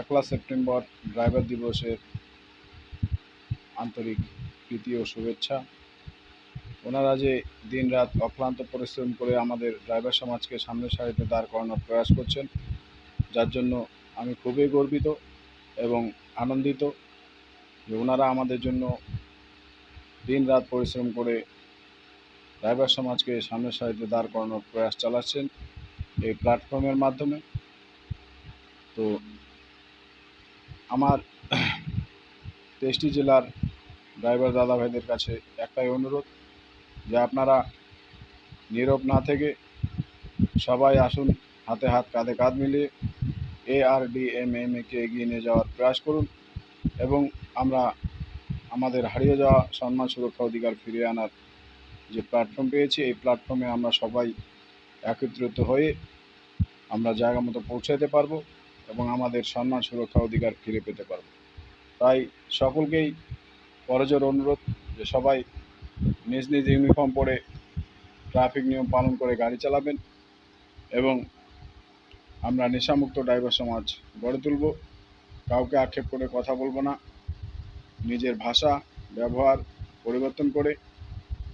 একলা September driver দিবসের আন্তরিক প্রীতি ও শুভেচ্ছা। ওনারা যে দিনরাত অক্লান্ত পরিশ্রম করে আমাদের ড্রাইভার সমাজকে সামনের সারিতে দাঁড় করানোর প্রয়াস করছেন, যার জন্য আমি খুবই গর্বিত এবং আনন্দিত যে ওনারা আমাদের জন্য দিনরাত পরিশ্রম করে ড্রাইভার সমাজকে সামনের সারিতে দাঁড় করানোর প্রয়াস চালাচ্ছেন এই প্ল্যাটফর্মের মাধ্যমে। তো আমার তেইশটি জেলার ড্রাইভার দাদা ভাইদের কাছে একটাই অনুরোধ যে আপনারা নীরব না থেকে সবাই আসুন, হাতে হাত, কাঁধে কাঁধ মিলিয়ে A R D M M কে এগিয়ে নিয়ে যাওয়ার প্রয়াস করুন এবং আমরা আমাদের হারিয়ে যাওয়া সম্মান, সুরক্ষা অধিকার ফিরিয়ে আনার যে প্ল্যাটফর্ম পেয়েছি, এই প্ল্যাটফর্মে আমরা সবাই একত্রিত হয়ে আমরা জায়গা মতো পৌঁছাতে পারব। এবং আমাদের সম্মান সুরক্ষা অধিকার ফিরে পেতে পারব। তাই সকলকেই করজোর অনুরোধ যে সবাই নিজ নিজ ইউনিফর্ম পরে ট্রাফিক নিয়ম পালন করে গাড়ি চালাবেন এবং আমরা নেশামুক্ত ড্রাইভার সমাজ গড়ে তুলব। কাউকে আক্ষেপ করে কথা বলব না। নিজের ভাষা, ব্যবহার পরিবর্তন করে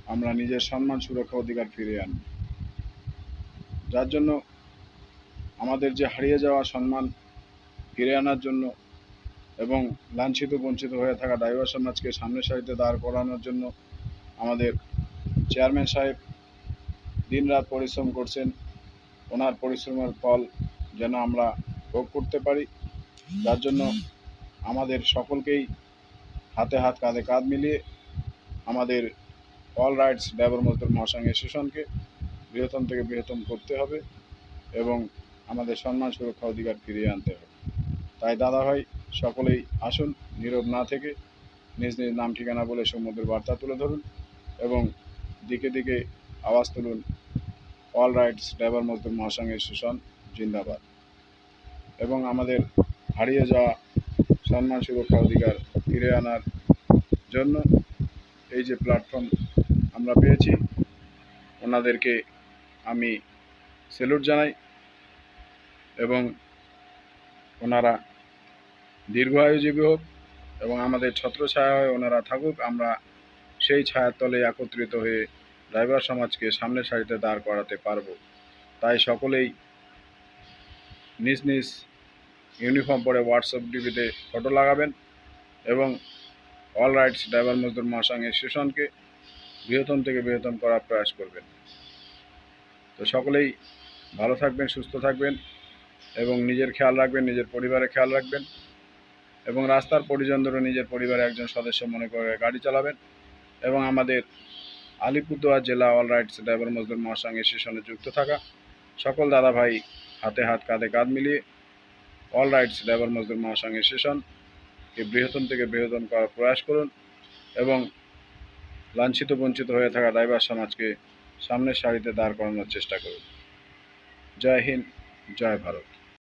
আমরা নিজের সম্মান সুরক্ষা অধিকার ফিরিয়ে আনব। যার জন্য আমাদের যে হারিয়ে যাওয়া সম্মান ফিরে আনার জন্য এবং লাঞ্ছিত, বঞ্চিত হয়ে থাকা ড্রাইভার সমাজকে সামনের সারিতে দাঁড় করানোর জন্য আমাদের চেয়ারম্যান সাহেব দিনরাত পরিশ্রম করছেন। ওনার পরিশ্রমের ফল যেন আমরা ভোগ করতে পারি। যার জন্য আমাদের সকলকেই হাতে হাত, কাঁধে কাঁধ মিলিয়ে আমাদের অল রাইটস ড্রাইভার মজদুর মহাসংঘ অ্যাসোসিয়েশনকে বৃহত্তম থেকে বৃহত্তম করতে হবে এবং আমাদের সম্মান সুরক্ষা অধিকার ফিরিয়ে আনতে হবে। তাই দাদা ভাই সকলেই আসুন, নীরব না থেকে নিজ নিজ নাম ঠিকানা বলে সমুদ্রের বার্তা তুলে ধরুন এবং দিকে দিকে আওয়াজ তুলুন। অল রাইটস ড্রাইভার মজদুর মহাসংঘ অ্যাসোসিয়েশন জিন্দাবাদ। এবং আমাদের হারিয়ে যাওয়া সম্মান, সুরক্ষা অধিকার ফিরে আনার জন্য এই যে প্ল্যাটফর্ম আমরা পেয়েছি, ওনাদেরকে আমি স্যালুট জানাই এবং ওনারা দীর্ঘায়ুজীবী হোক এবং আমাদের ছত্রছায়া হয়ে ওনারা থাকুক, আমরা সেই ছায়ার তলে একত্রিত হয়ে ড্রাইভার সমাজকে সামনের সারিতে দাঁড় করাতে পারব। তাই সকলেই নিজ নিজ ইউনিফর্ম পরে হোয়াটসঅ্যাপ ডিবিতে ফটো লাগাবেন এবং অল রাইটস ড্রাইভার মজদুর মহাসংঘ অ্যাসোসিয়েশনকে বৃহত্তম থেকে বৃহত্তম করার প্রয়াস করবেন। তো সকলেই ভালো থাকবেন, সুস্থ থাকবেন এবং নিজের খেয়াল রাখবেন, নিজের পরিবারের খেয়াল রাখবেন। এবং রাস্তার পরিজনদেরও নিজের পরিবারের একজন সদস্য মনে করে গাড়ি চালাবেন এবং আমাদের আলিপুরদুয়ার জেলা অল রাইটস ড্রাইভার মজদুর মহাসংঘ অ্যাসোসিয়েশনে যুক্ত থাকা সকল দাদা ভাই হাতে হাত কাঁধে কাঁধ মিলিয়ে অল রাইটস ড্রাইভার মজদুর মহাসংঘ অ্যাসোসিয়েশনকে বৃহত্তম থেকে বৃহত্তম করার প্রয়াস করুন এবং লাঞ্ছিত, বঞ্চিত হয়ে থাকা ড্রাইভার সমাজকে সামনের সারিতে দাঁড় করানোর চেষ্টা করুন। জয় হিন্দ, জয় ভারত।